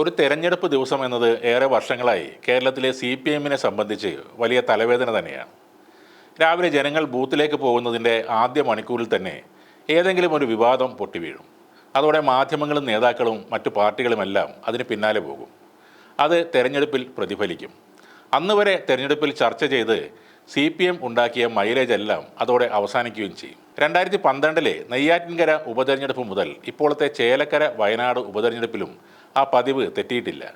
ഒരു തെരഞ്ഞെടുപ്പ് ദിവസം എന്നത് ഏറെ വർഷങ്ങളായി കേരളത്തിലെ സി പി എമ്മിനെ സംബന്ധിച്ച് വലിയ തലവേദന തന്നെയാണ്. രാവിലെ ജനങ്ങൾ ബൂത്തിലേക്ക് പോകുന്നതിന്റെ ആദ്യ മണിക്കൂറിൽ തന്നെ ഏതെങ്കിലും ഒരു വിവാദം പൊട്ടിവീഴും. അതോടെ മാധ്യമങ്ങളും നേതാക്കളും മറ്റു പാർട്ടികളുമെല്ലാം അതിന് പിന്നാലെ പോകും. അത് തെരഞ്ഞെടുപ്പിൽ പ്രതിഫലിക്കും. അന്ന് വരെ തെരഞ്ഞെടുപ്പിൽ ചർച്ച ചെയ്ത് സി പി എം ഉണ്ടാക്കിയ മൈലേജ് എല്ലാം അതോടെ അവസാനിക്കുകയും ചെയ്യും. രണ്ടായിരത്തി പന്ത്രണ്ടിലെ നെയ്യാറ്റിൻകര ഉപതെരഞ്ഞെടുപ്പ് മുതൽ ഇപ്പോഴത്തെ ചേലക്കര വയനാട് ഉപതെരഞ്ഞെടുപ്പിലും ആ പതിവ് തെറ്റിയിട്ടില്ല.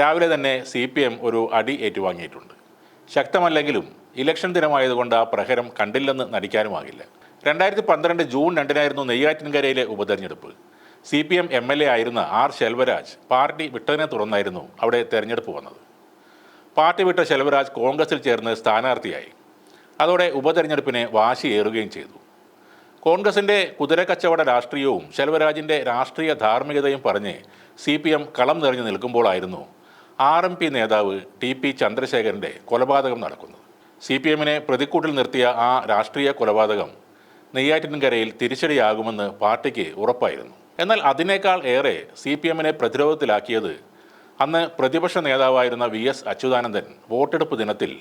രാവിലെ തന്നെ സി പി എം ഒരു അടി ഏറ്റുവാങ്ങിയിട്ടുണ്ട്. ശക്തമല്ലെങ്കിലും ഇലക്ഷൻ ദിനമായതുകൊണ്ട് ആ പ്രഹരം കണ്ടില്ലെന്ന് നടിക്കാനുമാകില്ല. രണ്ടായിരത്തി പന്ത്രണ്ട് ജൂൺ രണ്ടിനായിരുന്നു നെയ്യാറ്റിൻകരയിലെ ഉപതെരഞ്ഞെടുപ്പ്. C P M M L A ആയിരുന്ന ആർ ശെൽവരാജ് പാർട്ടി വിട്ടതിനെ തുടർന്നായിരുന്നു അവിടെ തെരഞ്ഞെടുപ്പ് വന്നത്. പാർട്ടി വിട്ട ശെൽവരാജ് കോൺഗ്രസിൽ ചേർന്ന് സ്ഥാനാർത്ഥിയായി. അതോടെ ഉപതെരഞ്ഞെടുപ്പിനെ വാശിയേറുകയും ചെയ്തു. കോൺഗ്രസിന്റെ കുതിരക്കച്ചവട രാഷ്ട്രീയവും ശെൽവരാജിന്റെ രാഷ്ട്രീയ ധാർമ്മികതയും പറഞ്ഞ് സി പി എം കളം നിറഞ്ഞു നിൽക്കുമ്പോഴായിരുന്നു ആർ എം പി നേതാവ് ടി പി ചന്ദ്രശേഖരന്റെ കൊലപാതകം നടക്കുന്നത്. സി പി എമ്മിനെ പ്രതിക്കൂട്ടിൽ നിർത്തിയ ആ രാഷ്ട്രീയ കൊലപാതകം നെയ്യാറ്റിൻകരയിൽ തിരിച്ചടിയാകുമെന്ന് പാർട്ടിക്ക് ഉറപ്പായിരുന്നു. എന്നാൽ അതിനേക്കാൾ ഏറെ സി പി എമ്മിനെ പ്രതിരോധത്തിലാക്കിയത് അന്ന് പ്രതിപക്ഷ നേതാവായിരുന്ന വി എസ് അച്യുതാനന്ദൻ വോട്ടെടുപ്പ് ദിനത്തിൽ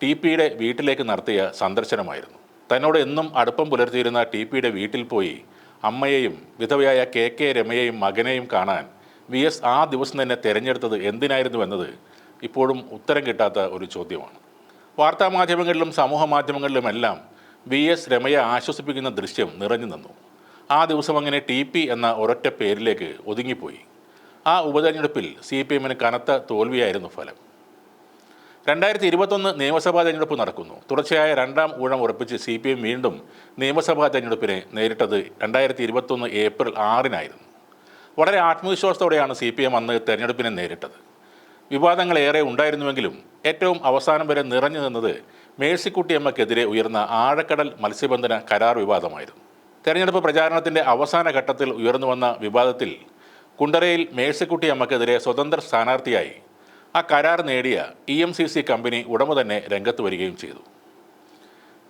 ടി പിയുടെ വീട്ടിലേക്ക് നടത്തിയ സന്ദർശനമായിരുന്നു. തന്നോട് എന്നും അടുപ്പം പുലർത്തിയിരുന്ന ടി പിയുടെ വീട്ടിൽ പോയി അമ്മയെയും വിധവയായ കെ കെ രമയെയും മകനെയും കാണാൻ വി എസ് ആ ദിവസം തന്നെ തിരഞ്ഞെടുത്തത് എന്തിനായിരുന്നു എന്നത് ഇപ്പോഴും ഉത്തരം കിട്ടാത്ത ഒരു ചോദ്യമാണ്. വാർത്താ മാധ്യമങ്ങളിലും സമൂഹ മാധ്യമങ്ങളിലുമെല്ലാം വി എസ് രമയെ ആശ്വസിപ്പിക്കുന്ന ദൃശ്യം നിറഞ്ഞു നിന്നു. ആ ദിവസം അങ്ങനെ ടി പി എന്ന ഒരൊറ്റ പേരിലേക്ക് ഒതുങ്ങിപ്പോയി. ആ ഉപതെരഞ്ഞെടുപ്പിൽ സി പി എമ്മിന് കനത്ത തോൽവിയായിരുന്നു ഫലം. രണ്ടായിരത്തി ഇരുപത്തൊന്ന് നിയമസഭാ തെരഞ്ഞെടുപ്പ് നടക്കുന്നു. തുടർച്ചയായ രണ്ടാം ഊഴം ഉറപ്പിച്ച് സി പി എം വീണ്ടും നിയമസഭാ തെരഞ്ഞെടുപ്പിനെ നേരിട്ടത് രണ്ടായിരത്തി ഇരുപത്തൊന്ന് ഏപ്രിൽ ആറിനായിരുന്നു. വളരെ ആത്മവിശ്വാസത്തോടെയാണ് സി പി എം അന്ന് തെരഞ്ഞെടുപ്പിനെ നേരിട്ടത്. വിവാദങ്ങൾ ഏറെ ഉണ്ടായിരുന്നുവെങ്കിലും ഏറ്റവും അവസാനം വരെ നിറഞ്ഞു നിന്നത് മേഴ്സിക്കുട്ടിയമ്മക്കെതിരെ ഉയർന്ന ആഴക്കടൽ മത്സ്യബന്ധന കരാർ വിവാദമായിരുന്നു. തെരഞ്ഞെടുപ്പ് പ്രചാരണത്തിന്റെ അവസാന ഘട്ടത്തിൽ ഉയർന്നു വന്ന വിവാദത്തിൽ കുണ്ടറയിൽ മേഴ്സിക്കുട്ടിയമ്മക്കെതിരെ സ്വതന്ത്ര സ്ഥാനാർത്ഥിയായി ആ കരാർ നേടിയ E M C C company ഉടമ തന്നെ രംഗത്ത് വരികയും ചെയ്തു.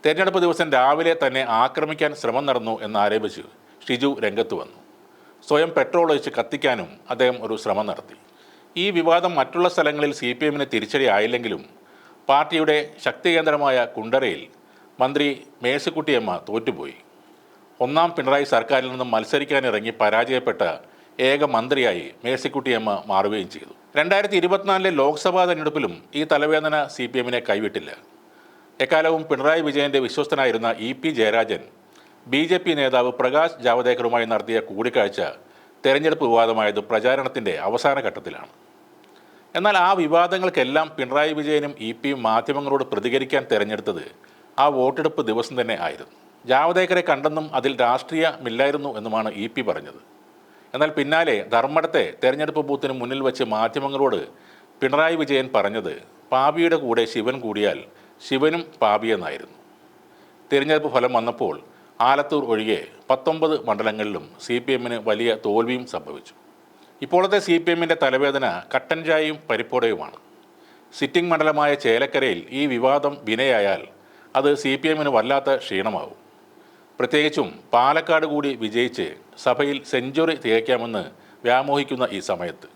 തെരഞ്ഞെടുപ്പ് ദിവസം രാവിലെ തന്നെ ആക്രമിക്കാൻ ശ്രമം നടന്നു എന്നാരോപിച്ച് ഷിജു രംഗത്ത് വന്നു. സ്വയം പെട്രോൾ ഒഴിച്ച് കത്തിക്കാനും അദ്ദേഹം ഒരു ശ്രമം നടത്തി. ഈ വിവാദം മറ്റുള്ള സ്ഥലങ്ങളിൽ സി പി എമ്മിന് തിരിച്ചടി ആയില്ലെങ്കിലും പാർട്ടിയുടെ ശക്തി കേന്ദ്രമായ കുണ്ടറയിൽ മന്ത്രി മേഴ്സിക്കുട്ടിയമ്മ തോറ്റുപോയി. ഒന്നാം പിണറായി സർക്കാരിൽ നിന്നും മത്സരിക്കാനിറങ്ങി പരാജയപ്പെട്ട ഏക മന്ത്രിയായി മേഴ്സിക്കുട്ടിയമ്മ മാറുകയും ചെയ്തു. രണ്ടായിരത്തി ഇരുപത്തിനാലിലെ ലോക്സഭാ തെരഞ്ഞെടുപ്പിലും ഈ തലവേദന സി പി എമ്മിനെ കൈവിട്ടില്ല. എക്കാലവും പിണറായി വിജയന്റെ വിശ്വസ്തനായിരുന്ന E P Jayarajan B J P നേതാവ് പ്രകാശ് ജാവദേക്കറുമായി നടത്തിയ കൂടിക്കാഴ്ച തെരഞ്ഞെടുപ്പ് വിവാദമായത് പ്രചാരണത്തിന്റെ അവസാന ഘട്ടത്തിലാണ്. എന്നാൽ ആ വിവാദങ്ങൾക്കെല്ലാം പിണറായി വിജയനും ഇ പിയും മാധ്യമങ്ങളോട് പ്രതികരിക്കാൻ തെരഞ്ഞെടുത്തത് ആ വോട്ടെടുപ്പ് ദിവസം തന്നെ ആയിരുന്നു. ജാവദേക്കറെ കണ്ടെന്നും അതിൽ രാഷ്ട്രീയമില്ലായിരുന്നു എന്നുമാണ് ഇ പി പറഞ്ഞത്. എന്നാൽ പിന്നാലെ ധർമ്മടത്തെ തെരഞ്ഞെടുപ്പ് ബൂത്തിന് മുന്നിൽ വെച്ച് മാധ്യമങ്ങളോട് പിണറായി വിജയൻ പറഞ്ഞത് പാപിയുടെ കൂടെ ശിവൻ കൂടിയാൽ ശിവനും പാപിയെന്നായിരുന്നു തിരഞ്ഞെടുപ്പ് ഫലം വന്നപ്പോൾ ആലത്തൂർ ഒഴികെ പത്തൊമ്പത് മണ്ഡലങ്ങളിലും സി പി എമ്മിന് വലിയ തോൽവിയും സംഭവിച്ചു. ഇപ്പോഴത്തെ സി പി എമ്മിന്റെ തലവേദന കട്ടൻ ചായയും പരിപ്പോടയുമാണ്. സിറ്റിംഗ് മണ്ഡലമായ ചേലക്കരയിൽ ഈ വിവാദം വിനയായാൽ അത് സി പി എമ്മിന് വല്ലാത്ത ക്ഷീണമാവും. പ്രത്യേകിച്ചും പാലക്കാട് കൂടി വിജയിച്ച് സഭയിൽ സെഞ്ചുറി തികയ്ക്കാമെന്ന് വ്യാമോഹിക്കുന്ന ഈ സമയത്ത്.